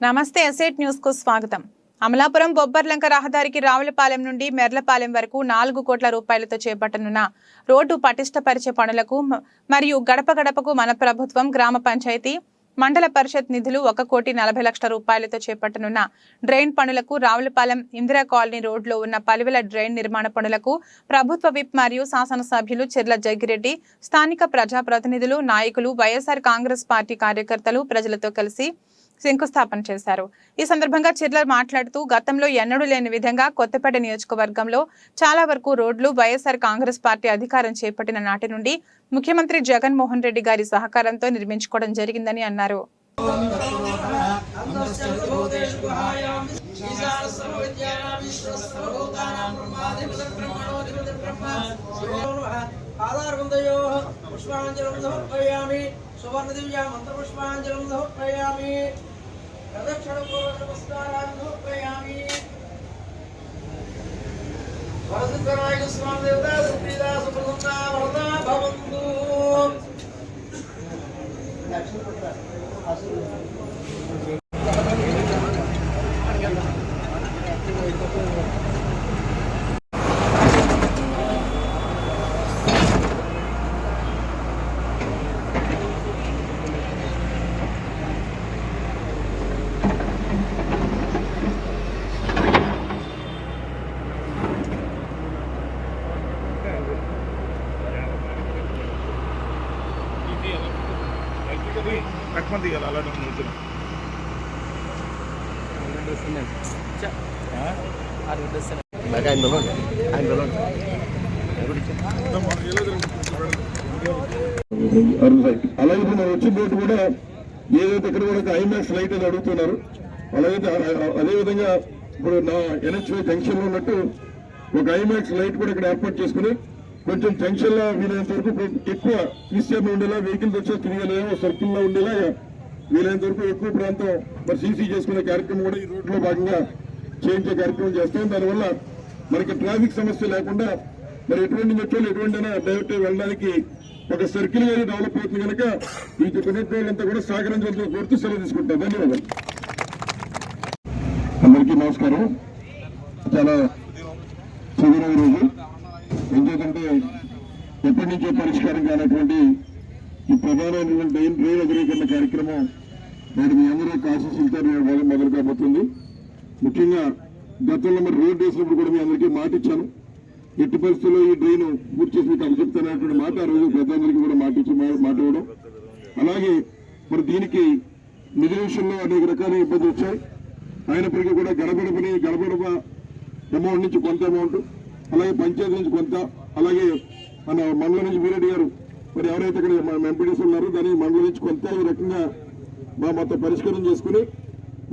నమస్తే అసెట్ న్యూస్కు స్వాగతం. అమలాపురం బొబ్బర్లంక రహదారికి రావులపాలెం నుండి మెర్లపాలెం వరకు నాలుగు కోట్ల రూపాయలతో చేపట్టనున్న రోడ్డు పటిష్టపరిచే పనులకు మరియు గడప గడపకు మన ప్రభుత్వం గ్రామ పంచాయతీ మండల పరిషత్ నిధులు ఒక కోటి నలభై లక్షల రూపాయలతో చేపట్టనున్న డ్రైన్ పనులకు రావులపాలెం ఇందిరా కాలనీ రోడ్లో ఉన్న పలువెల డ్రైన్ నిర్మాణ పనులకు ప్రభుత్వ విప్ మరియు శాసనసభ్యులు చెర్ల జగ్గిరెడ్డి స్థానిక ప్రజాప్రతినిధులు నాయకులు వైఎస్ఆర్ కాంగ్రెస్ పార్టీ కార్యకర్తలు ప్రజలతో కలిసి శంకుస్థాపన చేశారు. ఈ సందర్భంగా చిర్ల మాట్లాడుతూ గతంలో ఎన్నడూ లేని విధంగా కొత్తపేట నియోజకవర్గంలో చాలా వరకు రోడ్లు వైఎస్ఆర్ కాంగ్రెస్ పార్టీ అధికారం చేపట్టిన నాటి నుండి ముఖ్యమంత్రి జగన్మోహన్ రెడ్డి గారి సహకారంతో నిర్మించుకోవడం జరిగిందని అన్నారు. ఆధారవంతయో పుష్పాంజలం సమర్పయామి सुवर्णदिव्या मन्त्रपुष्पाञ्जलं समर्पयामि प्रदक्षिणपूर्वकपुरस्कारान् समर्पयामि वरदुःखराय स्वामिदेवता తీయాలి అలాంటి అలాగే ఇప్పుడు మనం వచ్చిన రోడ్డు కూడా ఏదైతే ఇక్కడ కూడా ఒక ఐమాక్స్ లైట్ అని అడుగుతున్నారు అలాగే అదే విధంగా ఇప్పుడు నా ఎన్హెచ్వై జంక్షన్లో ఉన్నట్టు ఒక ఐమాక్స్ లైట్ కూడా ఇక్కడ ఏర్పాటు చేసుకుని కొంచెం జంక్షన్లో వీలైనంత వరకు ఎక్కువ విస్తీర్ణం ఉండేలా వెహికల్స్ వచ్చే తిరిగేలా సర్కిల్లో ఉండేలా వీలైనంత వరకు ఎక్కువ ప్రాంతం మరి సీసీ చేసుకునే కార్యక్రమం కూడా ఈ రోడ్లో భాగంగా చేయించే కార్యక్రమం చేస్తాం. దానివల్ల మనకి ట్రాఫిక్ సమస్య లేకుండా మరి ఎటువంటి మెట్రోలు ఎటువంటి డైరెక్ట్ వెళ్ళడానికి ఒక సర్కిల్ కానీ డెవలప్ అవుతుంది కనుక ఈ వాళ్ళంతా కూడా సహకరించవలసిన కోరుతూ సెలవు తీసుకుంటాం. ధన్యవాదాలు. అందరికీ నమస్కారం. చాలా చివరి రోజు. ఎందుకంటే ఎప్పటి నుంచో పరిష్కారం కానటువంటి ఈ ప్రధానమైనటువంటి డ్రైన్ డ్రైన్ అధిరీకరణ కార్యక్రమం నేడు మీ అందరూ ఆశీస్సులతో నేను మొదలు కాబోతుంది ముఖ్యంగా గతంలో మరి రోడ్ వేసినప్పుడు కూడా మీ అందరికీ మాట ఇచ్చాను. ఎట్టి పరిస్థితుల్లో ఈ డ్రైన్ పూర్తి చేసి మీకు అప్పచెప్తానటువంటి మాట ఆ రోజు ప్రధానికి కూడా మాట ఇచ్చి మాట ఇవ్వడం. అలాగే మరి దీనికి నిధుల విషయంలో అనేక రకాల ఇబ్బందులు వచ్చాయి. అయినప్పటికీ కూడా గడబడపని గడబడప అమౌంట్ నుంచి కొంత అమౌంట్ అలాగే పంచాయతీ నుంచి కొంత అలాగే మన మండలం నుంచి వీరెడ్డి గారు మరి ఎవరైతే ఇక్కడ మన ఎంపీడీస్ ఉన్నారో దాన్ని మండలం నుంచి కొంత ఈ రకంగా మా మొత్తం పరిష్కారం చేసుకుని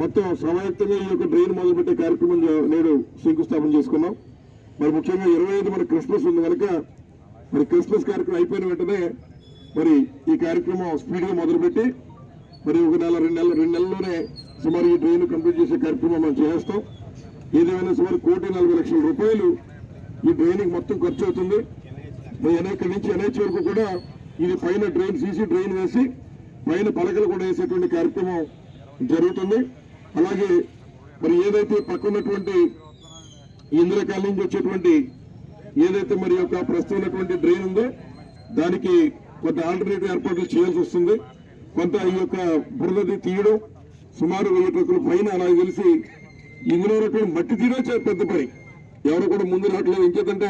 మొత్తం సమాయుక్తంగా ఈ యొక్క డ్రైన్ మొదలుపెట్టే కార్యక్రమం నేడు శంకుస్థాపన చేసుకున్నాం. మరి ముఖ్యంగా ఇరవై ఐదు మన క్రిస్మస్ ఉంది కనుక మరి క్రిస్మస్ కార్యక్రమం అయిపోయిన వెంటనే మరి ఈ కార్యక్రమం స్పీడ్గా మొదలుపెట్టి మరి ఒక నెల రెండు నెలలు రెండు నెలల్లోనే సుమారు ఈ డ్రైన్ కంప్లీట్ చేసే కార్యక్రమం మనం చేస్తాం. ఏదేమైనా సుమారు కోటి నలభై లక్షల రూపాయలు ఈ డ్రైనింగ్ మొత్తం ఖర్చు అవుతుంది. మరి అనేక నుంచి ఎన్హెచ్ వరకు కూడా ఇది పైన డ్రైన్ సీసీ డ్రైన్ వేసి పైన పలకలు కూడా వేసేటువంటి కార్యక్రమం జరుగుతుంది. అలాగే మరి ఏదైతే పక్కన్నటువంటి ఇంద్రకాల నుంచి వచ్చేటువంటి ఏదైతే మరి యొక్క ప్రస్తుతం ఉన్నటువంటి డ్రైన్ ఉందో దానికి కొంత ఆల్టర్నేటివ్ ఏర్పాట్లు చేయాల్సి వస్తుంది. కొంత ఈ యొక్క బురదది తీయడం సుమారు వెయ్యి ట్రక్కుల పైన నాకు తెలిసి ఇందులో ఉన్నటువంటి మట్టి తీయడం పెద్ద పని. ఎవరు కూడా ముందు రావట్లేదు. ఇంకేదంటే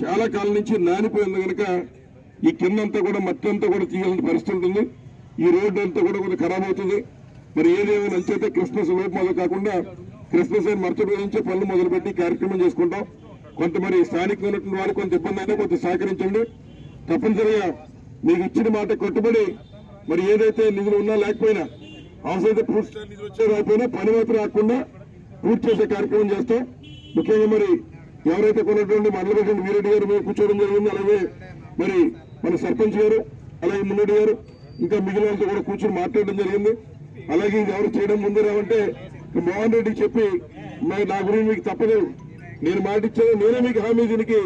చాలా కాలం నుంచి నానిపోయింది కనుక ఈ కింద అంతా కూడా మట్టి అంతా కూడా తీయాల్సిన పరిస్థితి ఉంటుంది. ఈ రోడ్డు అంతా కూడా కొంచెం ఖరాబ్ అవుతుంది. మరి ఏదేమైనా అంచేతే క్రిస్మస్ లోపు మొదలు కాకుండా క్రిస్మస్ అయిన మరుసటి పనులు మొదలుపెట్టి కార్యక్రమం చేసుకుంటాం. కొంత మరి స్థానికంగా ఉన్నటువంటి వారికి కొంత ఇబ్బంది అయినా కొంత సహకరించండి. తప్పనిసరిగా మీకు ఇచ్చిన మాట కట్టుబడి మరి ఏదైతే నిధులు ఉన్నా లేకపోయినా అవసరమైతే పూర్తి నిధులు వచ్చే రాకపోయినా పని మాత్రం రాకుండా పూర్తి చేసే కార్యక్రమం చేస్తాం. ముఖ్యంగా మరి ఎవరైతే కొన్నటువంటి మండల ప్రెసిడెంట్ వీరెడ్డి గారు మీరు కూర్చోవడం జరిగింది అలాగే మరి మన సర్పంచ్ గారు అలాగే మున్నడి గారు ఇంకా మిగిలిన వాళ్ళతో కూడా కూర్చొని మాట్లాడడం జరిగింది. అలాగే ఇది ఎవరు చేయడం ముందు రావంటే మోహన్ రెడ్డి చెప్పి మరి నా గురించి మీకు తప్పదు నేను మాట ఇచ్చాను నేనే మీకు హామీ దీనికి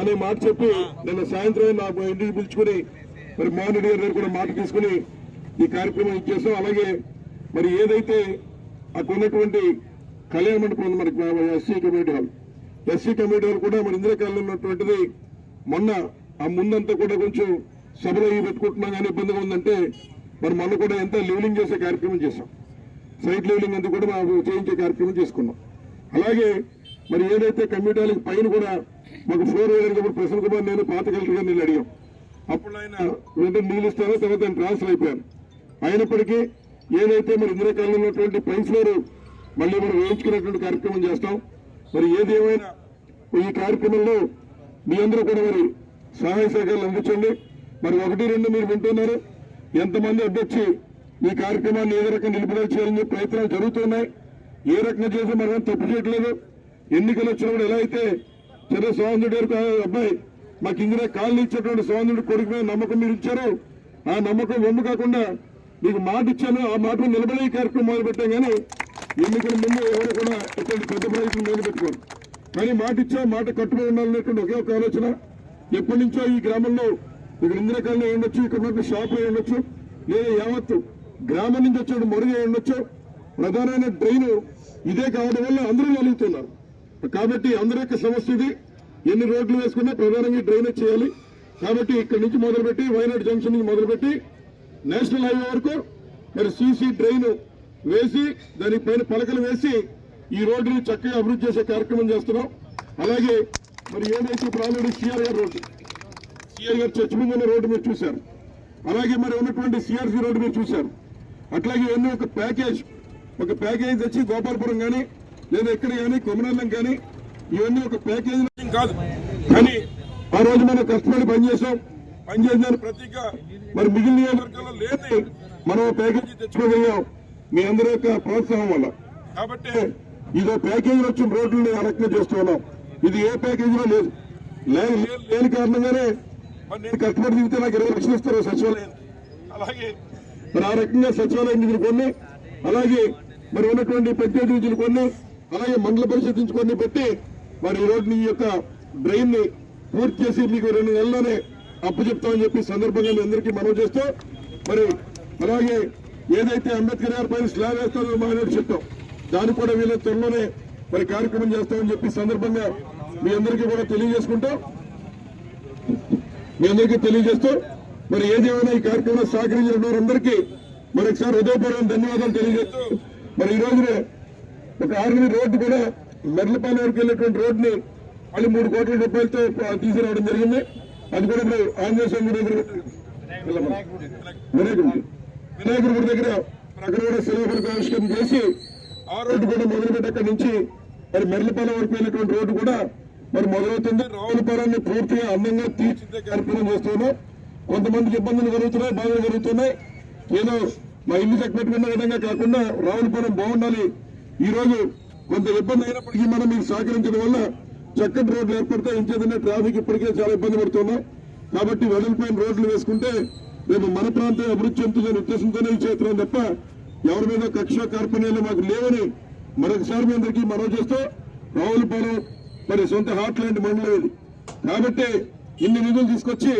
అనే మాట చెప్పి నిన్న సాయంత్రం నా ఇంటికి పిలుచుకుని మరి మోహన్ రెడ్డి గారి కూడా మాట తీసుకుని ఈ కార్యక్రమం ఇచ్చేసాం అలాగే మరి ఏదైతే అక్కడ ఉన్నటువంటి కళ్యాణ మండపం ఉంది మనకి SC community hall. SC community hall కూడా మన ఇంద్రకాలంలో ఉన్నటువంటిది మొన్న ఆ ముందంతా కూడా కొంచెం సభలో ఇవి పెట్టుకుంటున్నాం కానీ ఇబ్బందిగా ఉందంటే మరి మొన్న కూడా ఎంత లివిలింగ్ చేసే కార్యక్రమం చేశాం. సైట్ లెవెలింగ్ అంతా కూడా మాకు చేయించే కార్యక్రమం చేసుకున్నాం. అలాగే మరి ఏదైతే కమ్యూనిటీలకు పైన కూడా మాకు ఫ్లోర్ వేయడానికి ప్రసన్న కుమార్ నేను పాత కలెక్టర్ గారు నేను అడిగాం. అప్పుడు ఆయన వెంటనే నీళ్ళు ఇస్తారో తర్వాత ఆయన ట్రాన్స్ఫర్ అయిపోయారు. అయినప్పటికీ ఏదైతే మరి ఇందిరాకాలంలో ఉన్నటువంటి పై ఫ్లోర్ మళ్ళీ మనం వేయించుకునేటువంటి కార్యక్రమం చేస్తాం. మరి ఏది ఏమైనా ఈ కార్యక్రమంలో మీ అందరూ కూడా మరి సహాయ సహకారాలు అందించండి. మరి ఒకటి రెండు మీరు వింటున్నారు. ఎంతమంది అడ్డొచ్చి ఈ కార్యక్రమాన్ని ఏ రకంగా నిలుపుదల చేయాలని ప్రయత్నాలు జరుగుతున్నాయి. ఏ రకంగా చేసి మనం తప్పు చేయట్లేదు. ఎన్నికలు వచ్చినప్పుడు ఎలా అయితే చిన్న స్వాతంత్రుడు గారికి అబ్బాయి మాకు ఇందిరా కాళ్ళు ఇచ్చేటువంటి స్వాతంత్రుడు కొడుకు మీద నమ్మకం మీరు ఇచ్చారు. ఆ నమ్మకం వమ్ము కాకుండా మీకు మాట ఇచ్చాను. ఆ మాట నిలబడే కార్యక్రమం మొదలుపెట్టాం కానీ ఎన్నికల ముందు ఎవరు కూడా ఇటువంటి పెద్ద ప్రయత్నం మొదలు పెట్టుకోరు. కానీ మాట ఇచ్చా మాట కట్టుబడి ఉండాలనేటువంటి ఒకే ఒక ఆలోచన. ఎప్పటి నుంచో ఈ గ్రామంలో ఇక్కడ ఇందిరకాలంలో ఉండొచ్చు ఇక్కడ ఉన్న షాప్ ఉండొచ్చు లేదా యావత్తు గ్రామం నుంచి వచ్చే మొరుగు అయి ఉండొచ్చు. ప్రధానమైన డ్రైన్ ఇదే కావడం వల్ల అందరూ కలుగుతున్నారు కాబట్టి అందరి యొక్క సమస్య ఇది. ఎన్ని రోడ్లు వేసుకున్నా ప్రధానంగా డ్రైనేజ్ చేయాలి. కాబట్టి ఇక్కడ నుంచి మొదలుపెట్టి వైనాడు జంక్షన్ నుంచి మొదలుపెట్టి నేషనల్ హైవే వరకు మరి సీసీ డ్రైన్ వేసి దానిపైన పలకలు వేసి ఈ రోడ్డుని చక్కగా అభివృద్ధి చేసే కార్యక్రమం చేస్తున్నాం. అలాగే మరి ఏదైతే ఇప్పుడు ఆల్రెడీ సిఆర్ గారు రోడ్డు సిఆర్ గారు చర్చ్ ముందు రోడ్డు మీరు చూశారు. అలాగే మరి ఉన్నటువంటి సిఆర్సీ రోడ్డు మీరు చూశారు. అట్లాగే ఇవన్నీ ఒక ప్యాకేజ్ ఒక ప్యాకేజ్ తెచ్చి గోపాలపురం కానీ లేదా ఎక్కడ కానీ కొమరల్లం కానీ ఇవన్నీ ఒక ప్యాకేజ్ కాదు. కానీ ఆ రోజు మనం కష్టపడి పనిచేసాం పనిచేసిన ప్రతీక మరి మిగిలిన నియోజకవర్గంలో లేని మనం ప్యాకేజీ తెచ్చుకోగలిగాం. మీ అందరి యొక్క ప్రోత్సాహం వల్ల. కాబట్టి ఇదో ప్యాకేజీ వచ్చిన రోడ్లు ఆ రకంగా చేస్తున్నాం. ఇది ఏ ప్యాకేజీలో లేదు. లేని కారణంగానే మరి నేను కష్టపడి దిగితే నాకు ఇరవై లక్షలు ఇస్తారు సచివాలయం. అలాగే. మరి ఆ రకంగా సచివాలయం నిధులు కొన్ని అలాగే మరి ఉన్నటువంటి పంచాయతీ నిధులు కొన్ని అలాగే మండల పరిషత్ నుంచి కొన్ని పెట్టి మరి ఈ రోడ్ని ఈ యొక్క డ్రైన్ని పూర్తి చేసి మీకు రెండు నెలల్లోనే అప్పు చెప్తామని చెప్పి సందర్భంగా మీ అందరికీ మనవి చేస్తూ మరి అలాగే ఏదైతే అంబేద్కర్ గారి పైన స్లాబ్ వేస్తారో మా చెప్తాం దాన్ని కూడా వీళ్ళ త్వరలోనే మరి కార్యక్రమం చేస్తామని చెప్పి సందర్భంగా మీ అందరికీ కూడా తెలియజేసుకుంటాం మీ అందరికీ తెలియజేస్తూ మరి ఏదేమైనా ఈ కార్యక్రమంలో సహకరించిన వారందరికీ మరొకసారి హృదయపూర్వక ధన్యవాదాలు తెలియజేస్తూ మరి ఈ రోజునే ఒక ఆర్మీ రోడ్డు కూడా మెర్లపాలెం వరకు వెళ్ళేటువంటి రోడ్డుని మళ్ళీ మూడు కోట్ల రూపాయలతో తీసుకురావడం జరిగింది. అది కూడా ఇప్పుడు ఆంజనేయ స్వామి గుడి దగ్గర వినాయకుడి గుడి దగ్గర అక్కడ కూడా శిలాఫలక ఆవిష్కరణ చేసి ఆ రోడ్డు కూడా మొదలుపెట్టి అక్కడి నుంచి మరి మెర్లపాలెం వరకు వెళ్ళేటువంటి రోడ్డు కూడా మరి మొదలవుతుంది. రావులపాలెన్ని పూర్తిగా అందంగా తీర్చిదే కార్యక్రమం చేస్తున్నాం కొంతమందికి ఇబ్బందులు జరుగుతున్నాయి బాధలు జరుగుతున్నాయి. ఏదో మా ఇల్లు చక్కబెట్టుకున్న విధంగా కాకుండా రావులపాలెం బాగుండాలి. ఈ రోజు కొంత ఇబ్బంది అయినప్పటికీ మనం మీకు సహకరించడం వల్ల చక్కటి రోడ్లు ఏర్పడతాయి. ఇంకేదంటే ట్రాఫిక్ ఇప్పటికే చాలా ఇబ్బంది పడుతున్నాం కాబట్టి వెడల్పైన రోడ్లు వేసుకుంటే మేము మన ప్రాంతం అభివృద్ధి చెందుతుందనే ఉద్దేశంతోనే ఈ చేస్తున్నాం తప్ప ఎవరి మీద కక్ష కార్పణ్యాలు మాకు లేవని మరొకసారి మీ అందరికీ మనవి చేస్తూ రావులపాలెం మరి సొంత హార్ట్ లాంటి మండలం ఇది. కాబట్టి ఇన్ని నిధులు తీసుకొచ్చి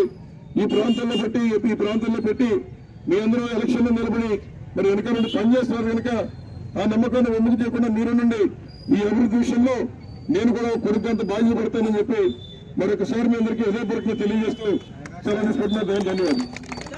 ఈ ప్రాంతంలో పెట్టి ఈ ప్రాంతంలో పెట్టి మీ అందరూ ఎలక్షన్లో నిలబడి మరి వెనక నుండి పనిచేస్తున్నారు కనుక ఆ నమ్మకాన్ని వెనుక చేయకుండా మీరు నుండి ఈ అభివృద్ధి విషయంలో నేను కూడా కొడుకంత బాధ్యత పడతానని చెప్పి మరొకసారి మీ అందరికీ హృదయపూర్వకంగా తెలియజేస్తూ సెలవు ధన్యవాదాలు.